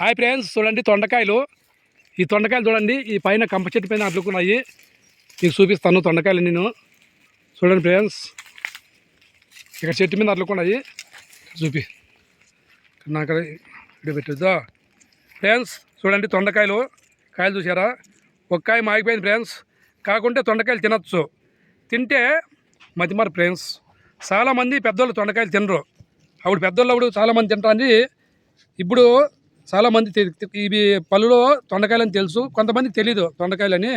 Hi friends చూడండి తొండకాయలు. ఈ తొండకాయలు చూడండి ఈ పైన కంప చెట్టు పైన అడ్లుకున్నాయి. మీకు చూపిస్తాను తొండకాయలు నేను. చూడండి ఫ్రెండ్స్ ఇక్కడ చెట్టు మీద అడ్లుకున్నాయి. చూపి. నాకు ఇక్కడ ఫ్రెండ్స్ చూడండి తొండకాయలు. కాయలు చూసారా ఒక కాయ మాగిపోయింది ఫ్రెండ్స్. కాకుంటే తొండకాయలు తినచ్చు. తింటే మతిమారు ఫ్రెండ్స్. చాలామంది పెద్దోళ్ళు తొండకాయలు తినరు. అప్పుడు పెద్దోళ్ళు అప్పుడు చాలామంది తింటారని ఇప్పుడు చాలామంది ఇవి పళ్ళులో తొండకాయలని తెలుసు. కొంతమందికి తెలీదు తొండకాయలని.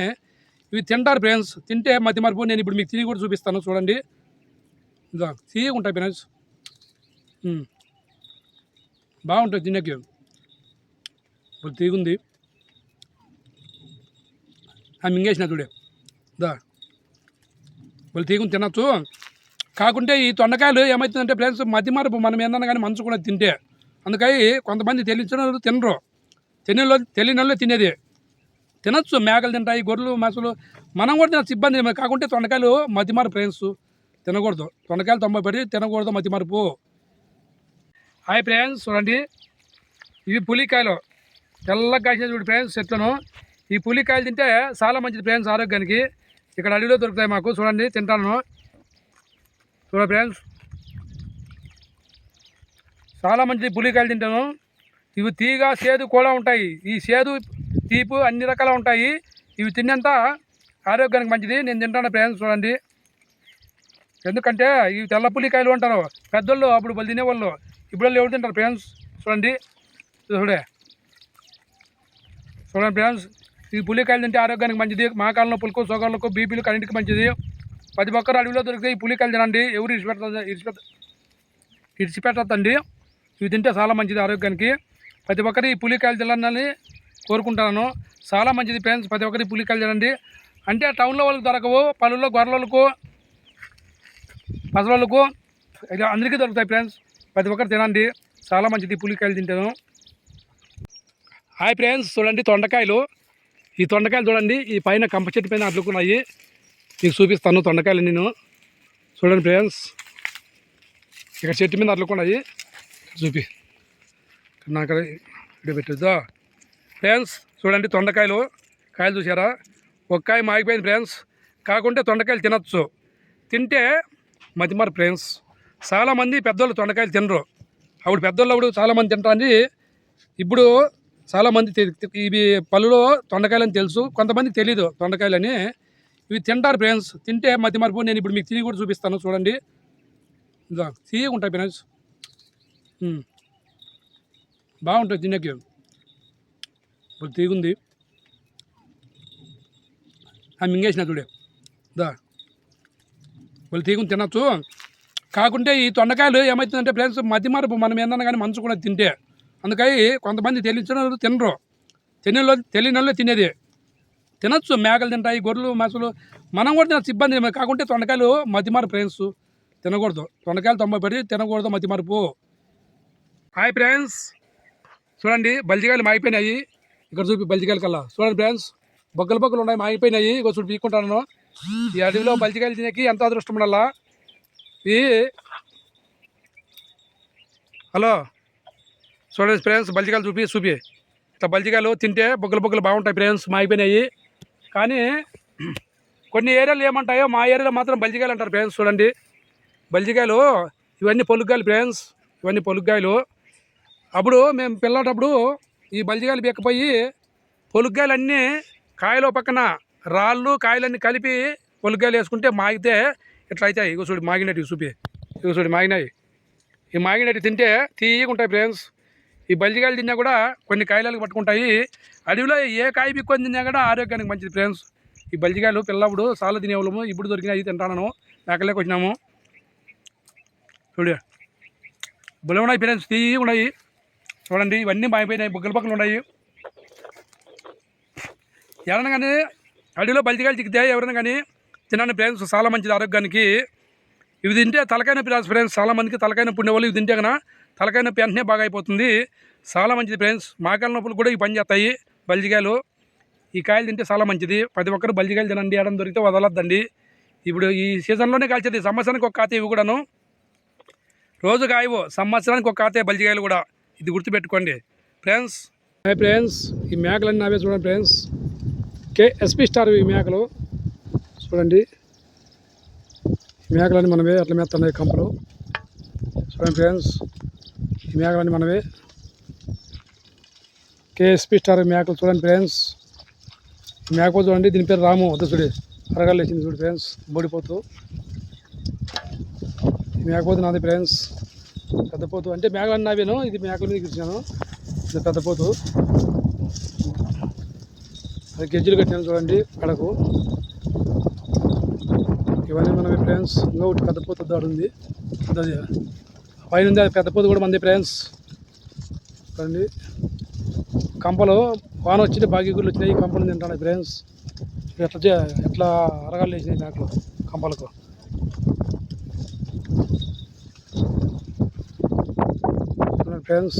ఇవి తింటారు ఫ్రెండ్స్. తింటే మతి మరుపు. నేను ఇప్పుడు మీకు తిరిగి కూడా చూపిస్తాను. చూడండి. ఇదా తీయగా ఉంటాయి ఫ్రెండ్స్. బాగుంటుంది తినేకి. ఇప్పుడు తీగుంది. ఆ మింగేసిన చూడే. దా వాళ్ళు తీగుని తినచ్చు. కాకుంటే ఈ తొండకాయలు ఏమవుతుందంటే ఫ్రెండ్స్ మతి మరపు. మనం ఏందన్నా కానీ మంచు కూడా తింటే. అందుకని కొంతమంది తెలియచిన తినరు. తెలియని తెలియని తినేది. తినచ్చు మేకలు తింటాయి గొర్రెలు మసలు మనం కూడా తినచ్చు ఇబ్బంది కాకుంటే తొండకాయలు మతిమారు ఫ్రెండ్స్. తినకూడదు. తొండకాయలు తొంభై పడి తినకూడదు మతిమరుపు హాయ్ ఫ్రెండ్స్ చూడండి. ఇవి పులికాయలు. తెల్లగా కాసిన చూడు ఫ్రెండ్స్ చెట్లను. ఈ పులికాయలు తింటే చాలా మంచిది ఫ్రెండ్స్ ఆరోగ్యానికి. ఇక్కడ అడవిలో దొరుకుతాయి మాకు. చూడండి తింటాను. చూడ ఫ్రెండ్స్. చాలా మంచిది పులికాయలు తింటాను ఇవి తీగ సేదు కూడా ఉంటాయి. ఈ సేదు తీపు అన్ని రకాల ఉంటాయి. ఇవి తిన్నంత ఆరోగ్యానికి మంచిది. నేను తింటాను ప్రయాణం చూడండి. ఎందుకంటే ఇవి తెల్ల పులికాయలు అంటారు. పెద్దోళ్ళు అప్పుడు వాళ్ళు తినేవాళ్ళు. ఇప్పుడు ఎవరు తింటారు ఫ్రెండ్స్ చూడండి. చూడే చూడండి ఫ్రెండ్స్ ఈ పులికాయలు తింటే ఆరోగ్యానికి మంచిది. మాకాల నొప్పులకు షుగర్లకు బీపీలకు అన్నింటికి మంచిది. ప్రతి ఒక్కరు అడవిలో దొరికితే ఈ పులికాయలు తినండి. ఎవరు ఇడిచిపెట్టదు ఇడిచిపెట్ట ఇడిచిపెట్టద్దండి. ఇవి తింటే చాలా మంచిది ఆరోగ్యానికి. ప్రతి ఒక్కరి ఈ పులికాయలు తినాలని కోరుకుంటాను. చాలా మంచిది ఫ్రెండ్స్ ప్రతి ఒక్కరి పులికాయలు తినండి. అంటే టౌన్లో వాళ్ళకి దొరకవు పల్లెల్లో గొర్రెలకు పసలకు అందరికీ దొరుకుతాయి ఫ్రెండ్స్. ప్రతి ఒక్కరు తినండి. చాలా మంచిది ఈ పులికాయలు తింటాను. హాయ్ ఫ్రెండ్స్ చూడండి తొండకాయలు. ఈ తొండకాయలు చూడండి ఈ పైన కంప చెట్టు పైన అడ్లుకున్నాయి. మీకు చూపిస్తాను తొండకాయలు నేను. చూడండి ఫ్రెండ్స్ ఇక్కడ చెట్టు మీద అడ్లుకున్నాయి. చూపి. నాకు ఇక్కడ పెట్టొద్దా? ఫ్రెండ్స్ చూడండి తొండకాయలు. కాయలు చూసారా ఒక కాయ మాగిపోయింది ఫ్రెండ్స్. కాకుంటే తొండకాయలు తినొచ్చు. తింటే మతిమారు ఫ్రెండ్స్. చాలామంది పెద్దోళ్ళు తొండకాయలు తినరు. అప్పుడు పెద్దోళ్ళు అప్పుడు చాలామంది తింటారని ఇప్పుడు చాలామంది ఇవి పళ్ళులో తొండకాయలని తెలుసు. కొంతమందికి తెలీదు తొండకాయలని. ఇవి తింటారు ఫ్రెండ్స్. తింటే మతి నేను ఇప్పుడు మీకు తిరిగి కూడా చూపిస్తాను. చూడండి. తీయకుంటాయి ఉంటాయి ఫ్రెండ్స్. బాగుంటుంది తినేకి. ఇప్పుడు తీగుంది. ఆ మింగేసిన చూడే. దా. వాళ్ళు తీగుని తినచ్చు. కాకుంటే ఈ తొండకాయలు ఏమవుతుందంటే ఫ్రెండ్స్ మధ్య మార్పు మనం ఏందన్నా కానీ మంచు కూడా తింటే. అందుకని కొంతమంది తెలిసిన వాళ్ళు తినరు. తెలియని వాళ్ళు తెలియని వాళ్ళు తినేది. తినచ్చు. మేకలు తింటాయి గొర్రెలు మసలు. మనం కూడా తినచ్చు. ఇబ్బంది కాకుంటే తొండకాయలు మతిమారు ఫ్రెండ్స్ తినకూడదు. తొండకాయలు తొంభై పడి తినకూడదు మధ్య మార్పు హాయ్ ఫ్రెండ్స్ చూడండి బల్జికాయలు మాగిపోయినాయి. ఇక్కడ చూపి బల్జికాయలు కల్లా. చూడండి ఫ్రెండ్స్ బొగ్గలు బొగ్గలు ఉన్నాయి మాగిపోయినాయి. ఇక చూడు పీక్కుంటాను ఈ అడవిలో బల్జికాయలు తినేకి ఎంత అదృష్టం ఉండాలా? ఈ హలో. చూడండి ఫ్రెండ్స్ బల్జికాయలు చూపి చూపి. ఇట్లా బల్జికాయలు తింటే బొగ్గలు బొగ్గలు బాగుంటాయి ఫ్రెండ్స్ మాగిపోయినాయి. కానీ కొన్ని ఏరియాలు ఏమంటాయో మా ఏరియాలో మాత్రం బల్జికాయలు అంటారు ఫ్రెండ్స్ చూడండి. బల్జికాయలు ఇవన్నీ పొలుగ్గాయలు ఫ్రెండ్స్ ఇవన్నీ పొలుగ్గాయలు. అప్పుడు మేము పిల్లటప్పుడు ఈ బల్జికాయలు బెక్కపోయి పొలుగ్గాయలన్నీ కాయలు కాయలో పక్కన రాళ్ళు కాయలన్నీ కలిపి పొలుగ్గాయలు వేసుకుంటే మాగితే ఇట్లా అవుతాయి. ఇగో చూడు మాగినట్టు చూపి. ఇగో చూడు మాగినాయి. ఈ మాగినట్టు తింటే తీయగా ఉంటాయి ఫ్రెండ్స్. ఈ బల్జిగాయలు తిన్నా కూడా కొన్ని కాయలకు పట్టుకుంటాయి. అడవిలో ఏ కాయ పిక్కొని తిన్నా కూడా ఆరోగ్యానికి మంచిది ఫ్రెండ్స్. ఈ బల్జిగాయలు పిల్లప్పుడు చాలా తినేవాళ్ళము. ఇప్పుడు దొరికినాయి తింటాను మేకలేకొచ్చినాము చూడు. బుల్ల ఉన్నాయి ఫ్రెండ్స్. తీయగా ఉన్నాయి. చూడండి ఇవన్నీ మాయిపోయినాయి బుగ్గల పక్కలు ఉన్నాయి. ఎవరైనా కానీ అడవిలో బల్జికాయలు చిక్కితే ఎవరైనా కానీ తినని ఫ్రెండ్స్ చాలా మంచిది ఆరోగ్యానికి. ఇవి తింటే తలకాయ నొప్పి రాదు ఫ్రెండ్స్ చాలా మందికి తలకాయ నొప్పి ఉండేవాళ్ళు ఇవి తింటే కన్నా తలకాయ నొప్పి వెంటనే బాగా అయిపోతుంది. చాలా మంచిది ఫ్రెండ్స్ మాకాల నొప్పులు కూడా ఇవి పని చేస్తాయి బల్జికాయలు ఈ కాయలు తింటే చాలా మంచిది. ప్రతి ఒక్కరు బల్జికాయలు తినండి. ఏడం దొరికితే వదలొద్దండి. ఇప్పుడు ఈ సీజన్లోనే కాల్చేది. సంవత్సరానికి ఒక కాతే ఇవి కూడాను. రోజు కాయవు సంవత్సరానికి ఒక కాతే బల్జికాయలు కూడా. ఇది గుర్తుపెట్టుకోండి. ఫ్రెండ్స్ హాయ్ ఫ్రెండ్స్ ఈ మేకలన్నీ నావే చూడండి ఫ్రెండ్స్. కే ఎస్పీ స్టార్ ఈ మేకలు. చూడండి. ఈ మేకలన్నీ మనమే అట్లా మేస్తున్నాయి కంపలు. చూడండి ఫ్రెండ్స్ ఈ మేకలన్నీ మనమే. కేఎస్పీ స్టార్ మేకలు చూడండి ఫ్రెండ్స్. మేక చూడండి దీని పేరు రాము. వద్ద చూడి అరగాలు వేసింది చూడు ఫ్రెండ్స్ బోడిపోతు. ఈ మేకపోతు నాది ఫ్రెండ్స్. పెద్ద పోతు అంటే మేకలు నావేను ఇది మేకల మీద ఇచ్చాను ఇది పెద్ద పోతు అది గెజ్జులు కట్టాను చూడండి కడకు ఇవన్నీ మన ఫ్రెండ్స్. ఇంకా ఒకటి పెద్ద పోతు దాడు ఉంది. అది పైన ఉంది అది పెద్ద పోతు కూడా మంది ఫ్రెండ్స్. చూడండి. కంపలు వాన వచ్చింది బాగీగుళ్ళు వచ్చినాయి. కంపలు తింటాను ఫ్రెండ్స్. ఎట్లా చే- ఎట్లా అరగాలు వేసినాయి మేకలు కంపలకు. ఫ్రెండ్స్